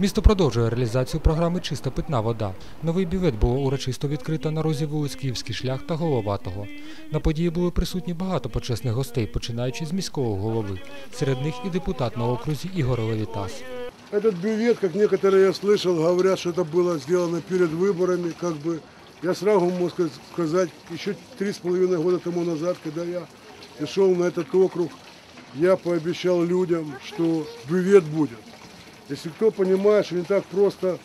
Місто продовжує реалізацію програми Чиста питна вода. Новий бювет було урочисто відкрито на розі вулиць Київський шлях та Головатого. На події були присутні багато почесних гостей, починаючи з міського голови. Серед них і депутат на окрузі Ігор Левітас. Этот бювет, как некоторые я слышал, говорят, что это было сделано перед выборами, как бы. Я сразу могу ска- сказать, еще три с половиной года тому назад, когда я пришел на этот округ, я пообещал людям, что бювет будет. Если кто понимает, что не так просто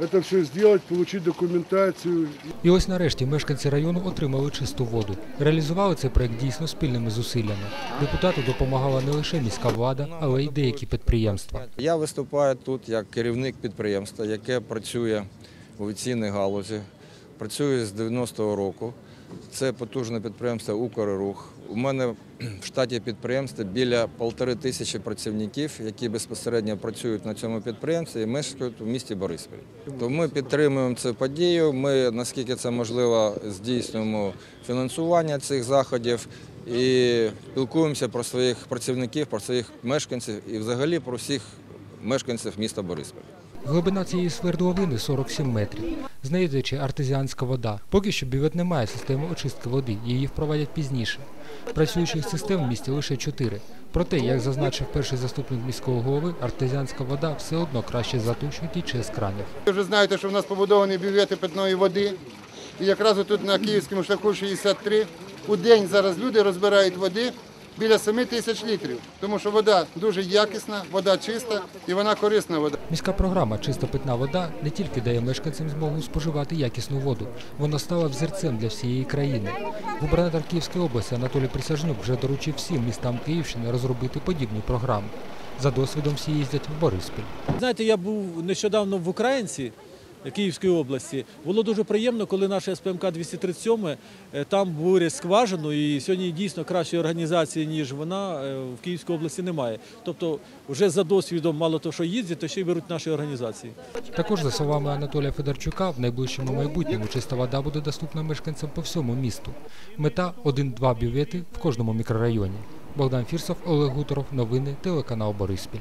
это все сделать, получить документацию, І ось нарешті мешканці району отримали чисту воду. Реалізували цей проект дійсно спільними зусиллями. Депутату допомагала не лише міська влада, але й деякі підприємства. Я виступаю тут як керівник підприємства, яке працює в авіаційній галузі, працює з 90-го року. Це потужне підприємство «Укррух». У мене в штаті підприємства біля полтори тисячі працівників, які безпосередньо працюють на цьому підприємстві і мешкають у місті Бориспіль. То ми підтримуємо цю подію. Ми, наскільки це можливо, здійснюємо фінансування цих заходів і спілкуємося про своїх працівників, про своїх мешканців і взагалі про всіх мешканців міста Бориспіль. Глибина цієї свердловини 47 метрів. З неї тече артезіанська вода. Поки що бювет не має системи очистки води, її впровадять пізніше. Працюючих систем в місті лише чотири. Проте, як зазначив перший заступник міського голови, артезіанська вода все одно краще за ту, що тіче з кранів. Ви вже знаєте, що в нас побудовані бювети питної води. І якраз тут на Київському шляху 63 у день зараз люди розбирають води біля 7 тисяч літрів. Тому що вода дуже якісна, вода чиста і вона корисна вода. Міська програма Чиста питна вода не тільки дає мешканцям змогу споживати якісну воду, вона стала взірцем для всієї країни. Губернатор Київської області Анатолій Присяжнюк вже доручив всім містам Київщини розробити подібні програми. За досвідом всі їздять в Бориспіль. Знаєте, я був нещодавно в Українці Київської області. Було дуже приємно, коли наша СПМК 237 е, там бурять скважину, і сьогодні дійсно кращої організації, ніж вона е, в Київській області немає. Тобто, вже за досвідом, мало того, що їздять, то ще й беруть наші організації. Також, за словами Анатолія Федорчука, в найближчому майбутньому чиста вода буде доступна мешканцям по всьому місту. Мета один-два бювети в кожному мікрорайоні. Богдан Фірсов, Олег Гуторов. Новини телеканал Бориспіль.